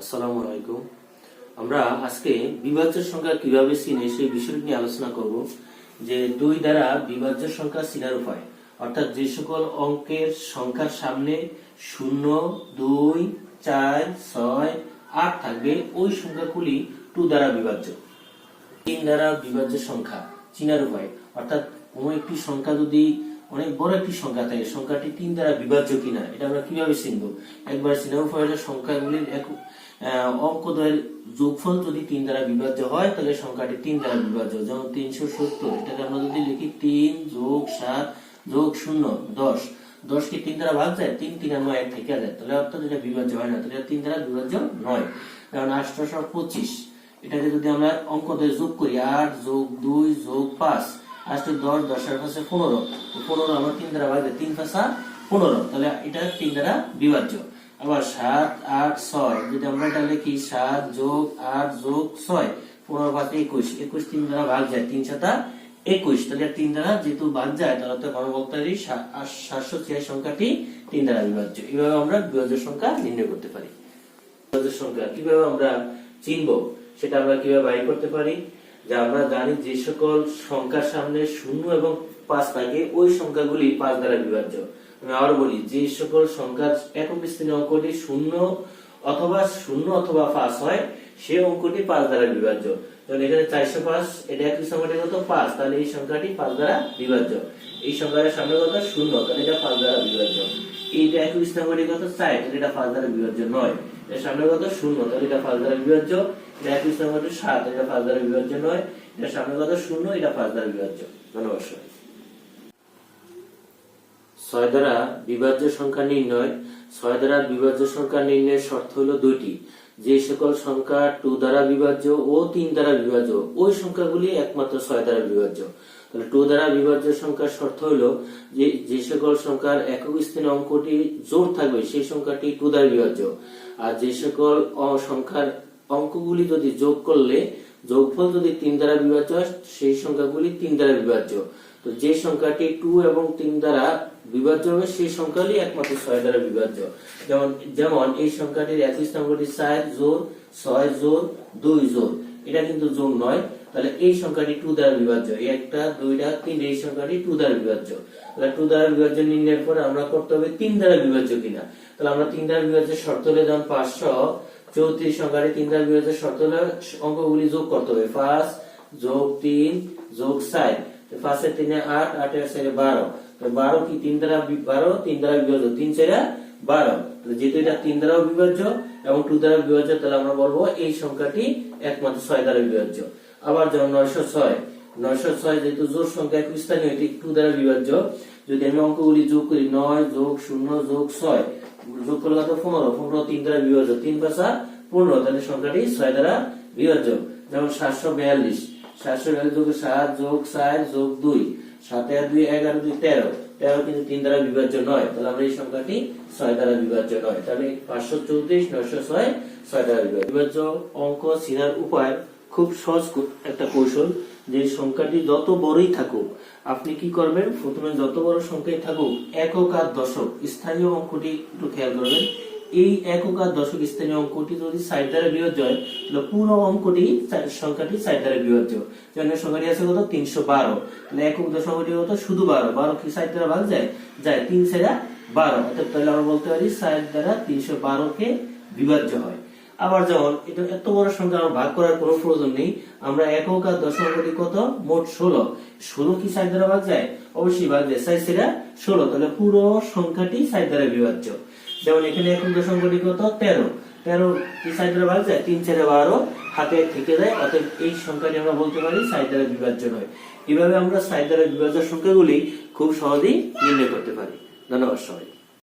আসসালামু আলাইকুম। আমরা আজকে বিভাজ্য সংখ্যা কীভাবে চিনে সেই বিষয়টি নিয়ে আলোচনা করব, যে দুই দ্বারা বিভাজ্য সংখ্যা চিনার উপায়। অর্থাৎ যে সকল অঙ্কের সংখ্যার সামনে শূন্য, দুই, চার, ছয়, আট থাকবে, ওই সংখ্যাগুলি টু দ্বারা বিভাজ্য। তিন দ্বারা বিভাজ্য সংখ্যা চিনার উপায়। অর্থাৎ কোনো একটি সংখ্যা যদি অনেক বড় একটি সংখ্যা থাকে, সংখ্যাটি তিন দ্বারা বিভাজ্য কিনা, এটা আমরা কীভাবে চিনব? একবার চিনার উপায় হলো এক অঙ্কদ্বয়ের যোগফল যদি তিন দ্বারা বিভাজ্য হয়, তাহলে সংখ্যাটি তিন দ্বারা বিভাজ্য, যেমন তিনশো সত্তর। এটাকে আমরা যদি লিখি তিন যোগ সাত যোগ শূন্য, দশ। দশ কি তিন দ্বারা ভাগ যায়? তিন তিন আর এক থেকে যায়। তাহলে অর্থাৎ এটা বিভাজ্য হয় না, তাহলে তিন দ্বারা বিভাজ্য নয়। কারণ আটশোশো পঁচিশ, এটাকে যদি আমরা অঙ্ক দিয়ে যোগ করি, আট যোগ দুই যোগ পাঁচ আটশো দশ, দশের পাশে পনেরো। পনেরো আমরা তিন দ্বারা ভাগ তিন পাঁচা পনেরো। তাহলে এটা তিন দ্বারা বিভাজ্য। আবার সাত, আট, ছয়। যদি আমরা এটা লিখি, সাত যোগ আট যোগ ছয়, পনেরো পাঁচ একুশ। একুশ তিন দ্বারা ভাগ যায়, তিন সাতা একুশ। তাহলে তিন দ্বারা যেহেতু ভাগ যায়, তাহলে তো আর সাতশো ছিয়াশি সংখ্যাটি তিন দ্বারা বিভাজ্য। এইভাবে আমরা বিভাজ্য সংখ্যা নির্ণয় করতে পারি। বিভাজ্য সংখ্যা কীভাবে আমরা চিনব, সেটা আমরা কীভাবে বাইর করতে পারি? যে আমরা জানি যে সকল সংখ্যার সামনে শূন্য এবং পাঁচ থাকে, ওই সংখ্যাগুলি পাঁচ দ্বারা বিভাজ্য। আবার বলি, যে সকল সংখ্যার একক স্থানীয় অঙ্কটি শূন্য অথবা শূন্য অথবা পাঁচ হয়, সে অঙ্কটি পাঁচ দ্বারা বিভাজ্য। যেমন এখানে চারশো পাঁচ, এটা একই সংখ্যাটি কত? পাঁচ। তাহলে এই সংখ্যাটি পাঁচ দ্বারা বিভাজ্য। এই সংখ্যাটার সামনে কত? শূন্য। তাহলে এটা পাঁচ দ্বারা বিভাজ্য। এইটা একই সংখ্যাটি কত? চার তাহলে এটা পাঁচ দ্বারা বিভাজ্য নয়। এর সামনে কত? শূন্য। তাহলে এটা পাঁচ দ্বারা বিভাজ্য। এটা একই সংখ্যাটি সাত। এটা পাঁচ দ্বারা বিভাজ্য নয়। এটা সামনে কত? শূন্য। এটা পাঁচ দ্বারা বিভাজ্য। ধন্যবাদ। ছয় দ্বারা বিভাজ্য সংখ্যা নির্ণয়, ছয় দ্বারা বিভাজ্য সংখ্যা নির্ণয়ের শর্ত হলো দুইটি। যে সকল সংখ্যা টু দ্বারা বিভাজ্য ও তিন দ্বারা বিভাজ্য, ওই সংখ্যাগুলি একমাত্র ছয় দ্বারা বিভাজ্য। তাহলে টু দ্বারা বিভাজ্য সংখ্যার শর্ত হলো যে যে সকল সংখ্যার একক স্থানে অঙ্কটি জোর থাকবে, সেই সংখ্যাটি টু দ্বারা বিভাজ্য। আর যে সকল সংখ্যার অঙ্কগুলি যদি যোগ করলে, যোগফল যদি তিন দ্বারা বিভাজ্য হয়, সেই সংখ্যাগুলি তিন দ্বারা বিভাজ্য। তো যে সংখ্যাটি টু এবং তিন দ্বারা বিভাজ্য হবে, সেই সংখ্যাটি একমাত্র ছয় দ্বারা বিভাজ্য। যেমন যেমন এই সংখ্যাটির একই সংখ্যাটি চার জোর ছয় জোর দুই জোর এটা কিন্তু যোগ নয়। তাহলে এই সংখ্যাটি টু দ্বারা বিভাজ্য। একটা, দুইটা, তিন, এই সংখ্যাটি টু দ্বারা বিভাজ্য। তাহলে টু দ্বারা বিভাজ্য নির্ণয়ের পরে আমরা করতে হবে তিন দ্বারা বিভাজ্য কিনা। তাহলে আমরা তিন দ্বারা বিভাজ্যের শর্ত হলে যেমন পাঁচশো, চৌত্রিশ সংখ্যাটি তিন দ্বারা বিভাজ্যের শর্ত হলে অঙ্কগুলি যোগ করতে হবে। পাঁচ যোগ তিন যোগ চার। পাঁচের তিনে আট, আটের চারে বারো। বারো কি তিন দ্বারা বারো? তিন দ্বারা বিভাজ্য। তিন চারা বারো। যেহেতু এটা তিন দ্বারাও বিভাজ্য এবং টু দ্বারা বিভাজ্য, তাহলে আমরা বলব এই সংখ্যাটি একমাত্র ছয় দ্বারা বিভাজ্য। আবার যেমন নয়শো ছয়। নয়শো ছয় যেহেতু জোর সংখ্যা এক স্থানীয়, এটি টু দ্বারা বিভাজ্য। যদি আমি অঙ্কগুলি যোগ করি, নয় যোগ শূন্য যোগ ছয়, যোগ করলে কত? পনেরো। পনেরো তিন দ্বারা বিভাজ্য। তিন পাঁচা পনেরো। তাহলে সংখ্যাটি ছয় দ্বারা বিভাজ্য। যেমন সাতশো বিয়াল্লিশ। সাতশো বিয়াল্লিশ যোগ সাত, যোগ চার, যোগ দুই। সাতে আর দুই এগারো দুই, তেরো। তেরো কিন্তু তিন দ্বারা বিভাজ্য নয়। তাহলে আমরা এই সংখ্যাটি ছয় দ্বারা বিভাজ্য নয়। তাহলে পাঁচশো চৌত্রিশ, নয়শো ছয় ছয় দ্বারা বিভাজ্য। বিভাজ্য অঙ্ক চিনার উপায় খুব সহজ একটা কৌশল যে সংখ্যাটি যত বড়ই থাকুক, আপনি কি করবেন? প্রথমে যত বড় সংখ্যাই থাকুক, একক আর দশক। স্থানীয় অঙ্কটি একটু খেয়াল করবেন। এই একক আর দশক স্থানীয় অঙ্কটি যদি সাইড দ্বারা বিভাজ্য হয়, তাহলে পুরো অঙ্কটি সংখ্যাটি সাইড দ্বারা বিভাজ্য যেমন সংখ্যাটি আছে কত? তিনশো বারো। তাহলে একক দশকটি কত? শুধু বারো। বারো কি সাইড দ্বারা ভাগ যায়? যায় তিন সেরা বারো। অর্থাৎ তাহলে আমরা বলতে পারি সাইড দ্বারা তিনশো বারোকে বিভাজ্য হয়। আবার যেমন এটা এত বড় সংখ্যা আমার ভাগ করার কোনো প্রয়োজন নেই, আমরা একক আর দশমিকটি কত? মোট ষোলো। ষোলো কি সাইড দ্বারা ভাগ যায়? অবশ্যই ভাগ যায়। সাইড সেটা ষোলো। তাহলে পুরো সংখ্যাটি সাইড দ্বারা বিভাজ্য। যেমন এখানে এখন যে সংখ্যাটি কত? তেরো। তেরো কি সাইড দ্বারা ভাগ যায়? তিন চারে বারো। হাতে থেকে যায়, অতএব এই সংখ্যাটি আমরা বলতে পারি সাইড দ্বারা বিভাজ্য নয়। এভাবে আমরা সাইড দ্বারা বিভাজ্য সংখ্যাগুলি খুব সহজেই নির্ণয় করতে পারি। ধন্যবাদ সবাই